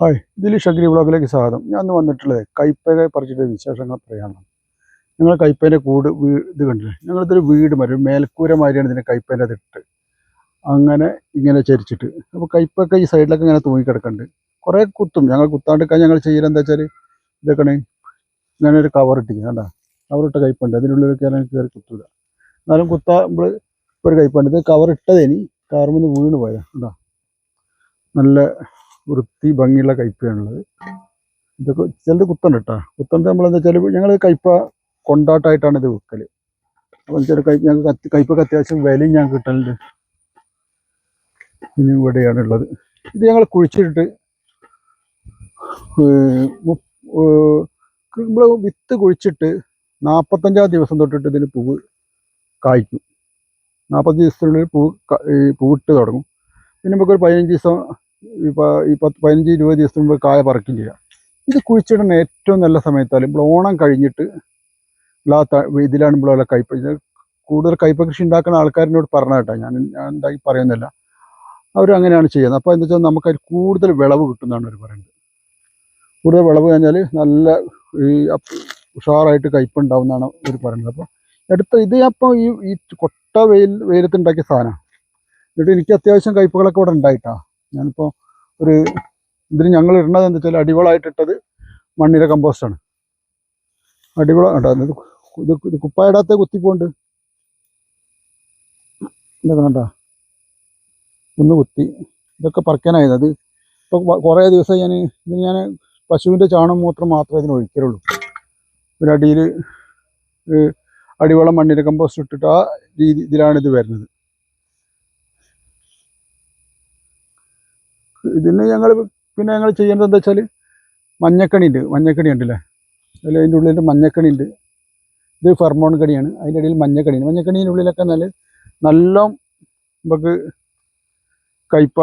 Hi ഇതിൽ ഷഗ്രി വ്ളോഗിലേക്ക് സ്വാഗതം. ഞാൻ ഇന്ന് വന്നിട്ടുള്ളത് കൈപ്പയെ പറിച്ചിട്ട് വിശേഷങ്ങൾ പറയാനാണ്. ഞങ്ങൾ കൈപ്പേന്റെ കൂട് ഇത് കണ്ടില്ലേ? ഞങ്ങളിതൊരു വീട് മാതിരി ഒരു മേൽക്കൂര മാതിരിയാണ് ഇതിന്റെ കൈപ്പേന്റെ അതിട്ട് അങ്ങനെ ഇങ്ങനെ ചരിച്ചിട്ട്. അപ്പോൾ കൈപ്പൊക്കെ ഈ സൈഡിലൊക്കെ ഇങ്ങനെ തൂങ്ങിക്കിടക്കുന്നുണ്ട് കുറേ കുത്തും. ഞങ്ങൾ കുത്താണ്ടിരിക്കാൻ ഞങ്ങൾ ചെയ്യുന്നത് എന്താ വെച്ചാൽ ഇതൊക്കെയാണ് ഇങ്ങനെ ഒരു കവർ ഇട്ടിരിക്കും കണ്ടാ? കവറിട്ട കൈപ്പുണ്ട്. അതിനുള്ളിൽ കയറാൻ കയറി കുത്തില്ല എന്നാലും കുത്താമ്പോൾ ഇപ്പോൾ ഒരു കൈപ്പുണ്ട്. ഇത് കവർ ഇട്ടതേനി കാറുമെന്ന് വീണ് പോയതാണ് കണ്ടാ? നല്ല വൃത്തി ഭംഗിയുള്ള കയ്പയാണുള്ളത് ഇതൊക്കെ ചിലത് കുത്തണ്ട കേട്ടോ കുത്തണ്ട നമ്മളെന്താ വെച്ചാൽ ഞങ്ങൾ കയ്പ കൊണ്ടാട്ടായിട്ടാണ് ഇത് വിൽക്കൽ അപ്പം ചില കയ്പ ഞങ്ങൾക്ക് കത്തി കയ്പൊക്കെ അത്യാവശ്യം വിലയും ഞാൻ കിട്ടലുണ്ട്. ഇനി ഇവിടെയാണ് ഉള്ളത് ഇത് ഞങ്ങൾ കുഴിച്ചിട്ട് നമ്മൾ വിത്ത് കുഴിച്ചിട്ട് നാൽപ്പത്തഞ്ചാം ദിവസം തൊട്ടിട്ട് ഇതിന് പൂവ് കായ്ക്കും. നാൽപ്പത്തഞ്ച് ദിവസത്തിനുള്ളിൽ ക- പൂവിട്ട് തുടങ്ങും. പിന്നെ നമുക്കൊരു പതിനഞ്ച് ദിവസം ഈ പത്ത് പതിനഞ്ച് ഇരുപത് ദിവസത്തിന് മുമ്പ് കായ പറക്കില്ല ഇത് കുഴിച്ചിടുന്ന ഏറ്റവും നല്ല സമയത്താണ് ഇപ്പോൾ ഓണം കഴിഞ്ഞിട്ട് ഇല്ലാത്ത ഇതിലാണ് ഇവിടെ കയ്പ കൂടുതൽ കയ്പ കൃഷി ഉണ്ടാക്കുന്ന ആൾക്കാരിനോട് പറഞ്ഞ കേട്ടോ. ഞാൻ ഞാൻ എന്തായി പറയുന്നില്ല. അവർ അങ്ങനെയാണ് ചെയ്യുന്നത്. അപ്പോൾ എന്താ വെച്ചാൽ നമുക്ക് അതിൽ കൂടുതൽ വിളവ് കിട്ടുന്നതാണ് അവർ പറയുന്നത്. കൂടുതൽ വിളവ് കഴിഞ്ഞാൽ നല്ല ഈ ഉഷാറായിട്ട് കയ്പുണ്ടാവുന്നതാണ് അവർ പറയുന്നത്. അപ്പോൾ എടുത്ത ഇത് അപ്പോൾ ഈ ഈ കൊട്ട വെയിൽ വെയിലത്ത് ഉണ്ടാക്കിയ സാധനമാണ്. എന്നിട്ട് എനിക്ക് അത്യാവശ്യം കയ്പകളൊക്കെ ഇവിടെ ഉണ്ടായിട്ടാ. ഞാനിപ്പോൾ ഒരു ഇതിന് ഞങ്ങൾ ഇടുന്നത് എന്താ വെച്ചാൽ അടിവളമായിട്ട് ഇട്ടത് മണ്ണിര കമ്പോസ്റ്റാണ് അടിവള ഇത് ഇത് കുപ്പായിടാത്ത കുത്തിപ്പോണ്ട്. ഇതൊക്കെ ഒന്ന് കുത്തി. ഇതൊക്കെ പറിക്കാനായത് അത് ഇപ്പോൾ കുറേ ദിവസം ഞാൻ ഇത് ഞാൻ പശുവിന്റെ ചാണകം മൂത്രം മാത്രമേ ഇതിന് ഒഴിക്കലുള്ളൂ. ഒരു അടിയിൽ അടിവളം മണ്ണിര കമ്പോസ്റ്റ് ഇട്ടിട്ട് ആ രീതി ഇതിലാണ് ഇത് വരുന്നത്. ഇതിന് ഞങ്ങൾ പിന്നെ ഞങ്ങൾ ചെയ്യുന്നത് എന്താ വെച്ചാൽ മഞ്ഞക്കണി ഉണ്ട് മഞ്ഞക്കണി ഉണ്ടല്ലേ? അതിൽ അതിന്റെ ഉള്ളിൽ മഞ്ഞക്കണി ഉണ്ട് ഇത് ഫെർമോൺ കണിയാണ്. അതിന്റെ ഇടയിൽ മഞ്ഞക്കണി മഞ്ഞക്കണീന്റെ ഉള്ളിലൊക്കെ നല്ല നല്ല നമുക്ക് കയ്പ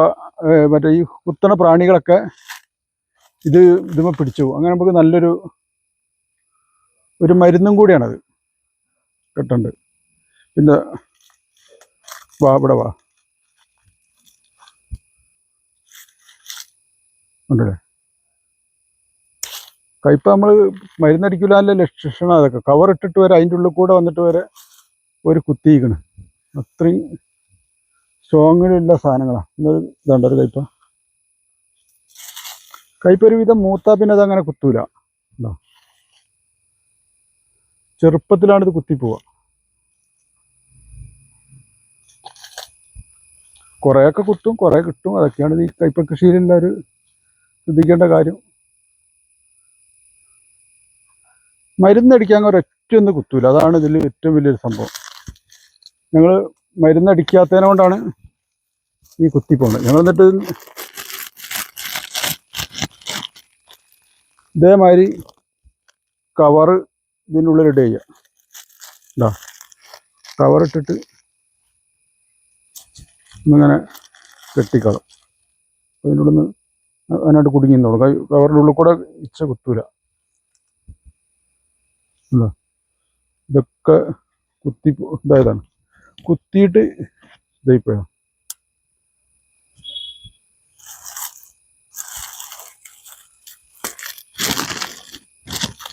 മറ്റേ ഈ കുത്തണ പ്രാണികളൊക്കെ ഇത് ഇതുമ പിടിച്ചു പോകും. അങ്ങനെ നമുക്ക് നല്ലൊരു ഒരു മരുന്നും കൂടിയാണത്. കിട്ടുന്നുണ്ട് പിന്നെ വാ ഇവിടെ വാ. ഉണ്ടല്ലേ? കയ്പ നമ്മൾ മരുന്നടിക്കില്ല ലക്ഷണം അതൊക്കെ. കവർ ഇട്ടിട്ട് വരെ അതിന്റെ ഉള്ളിൽ കൂടെ വന്നിട്ട് വരെ ഒരു കുത്തിയിക്കണ് അത്രയും സ്ട്രോങ്ങിലുള്ള സാധനങ്ങളാണ് ഇന്നൊരു ഇതുണ്ട് ഒരു കയ്പ? കയ്പ ഒരു വിധം മൂത്താ പിന്നെ അത് അങ്ങനെ കുത്തൂല. ഉണ്ടോ? ചെറുപ്പത്തിലാണിത് കുത്തിപ്പോവുക കുറേയൊക്കെ കുത്തും കുറേ കിട്ടും. അതൊക്കെയാണ് ഈ കയ്പ കൃഷിയിലുള്ള ഒരു ശ്രദ്ധിക്കേണ്ട കാര്യം. മരുന്നടിക്കാൻ ഒരൊറ്റ ഒന്ന് കുത്തൂല. അതാണ് ഇതിൽ ഏറ്റവും വലിയൊരു സംഭവം. ഞങ്ങൾ മരുന്നടിക്കാത്തതിനെ കൊണ്ടാണ് ഈ കുത്തി പോകുന്നത് ഞങ്ങൾ എന്നിട്ട് ഇതേമാതിരി കവറ് ഇതിനുള്ളിൽ ഇടുക ചെയ്യുക ഇതാ. കവർ ഇട്ടിട്ട് ഒന്നിങ്ങനെ കെട്ടിക്കളും അതിനോടൊന്ന് അതിനായിട്ട് കുടുങ്ങി നിന്നോളും കൈ കവറിന്റെ ഉള്ളിൽ കൂടെ ഇച്ച കുത്തൂല. ഇതാ. ഇതൊക്കെ കുത്തി ഇതായതാണ് കുത്തിയിട്ട് ഇതായിപ്പോയാ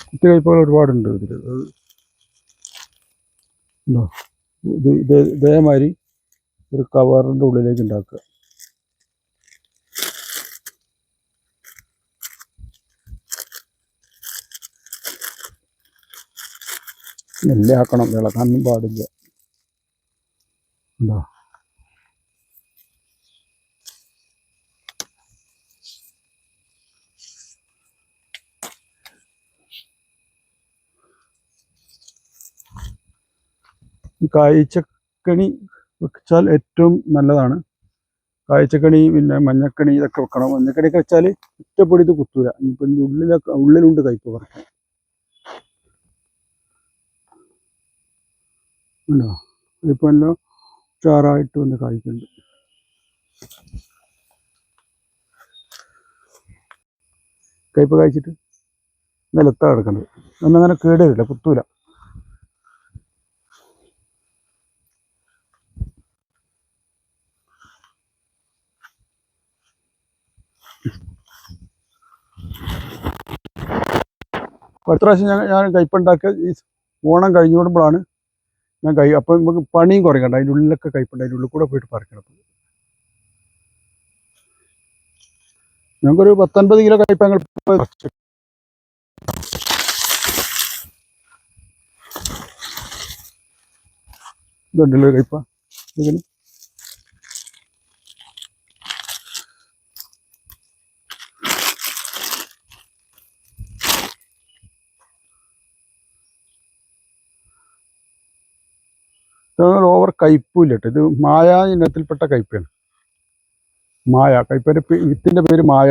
കുത്തി കയ്പകൾ ഒരുപാടുണ്ട് ഇതിൽ ഇതേമാതിരി ഒരു കവറിന്റെ ഉള്ളിലേക്ക് ഉണ്ടാക്കുക. നെല്ല് ആക്കണം ഇളക്കാനൊന്നും പാടില്ല. ഉണ്ടോ? കായ്ച്ചക്കണി വെച്ചാൽ ഏറ്റവും നല്ലതാണ്. കായ്ച്ചക്കണി പിന്നെ മഞ്ഞക്കണി ഇതൊക്കെ വെക്കണം. മഞ്ഞക്കണിയൊക്കെ വെച്ചാൽ ഒറ്റപ്പൊടി ഇത് കുത്തൂല. ഇനിയിപ്പോൾ ഉള്ളിലൊക്കെ ഉള്ളിലുണ്ട് കയ്പ് പറിക്കാൻ. ഉണ്ടോ? ഇതിപ്പോൾ എല്ലാം ഉഷാറായിട്ട് വന്ന് കായ്ക്കുന്നുണ്ട് കയ്പ കായ്ച്ചിട്ട് നിലത്താണ് കിടക്കുന്നത് ഒന്നങ്ങനെ കേടുവരില്ല കുത്തൂല. അടുത്ത പ്രാവശ്യം ഞാൻ ഞാൻ കയ്പുണ്ടാക്കിയ ഈ ഓണം കഴിഞ്ഞോടുമ്പോഴാണ് ഞാൻ കൈ അപ്പം നമുക്ക് പണിയും കുറയ്ക്കണ്ട. അതിന്റെ ഉള്ളിലൊക്കെ കൈപ്പുണ്ട്. അതിന്റെ ഉള്ളിൽ കൂടെ പോയിട്ട് പറിക്കണം. ഞങ്ങൾക്കൊരു പത്തൊൻപത് കിലോ കയ്പ ഞങ്ങൾ. ഇതുണ്ടല്ലോ കയ്പ ഇതിന് ഓവർ കയ്പില്ല കേട്ടോ ഇത് മായ ഇനത്തിൽപ്പെട്ട കയ്പയാണ് മായ. കയ്പേന്റെ വിത്തിന്റെ പേര് മായ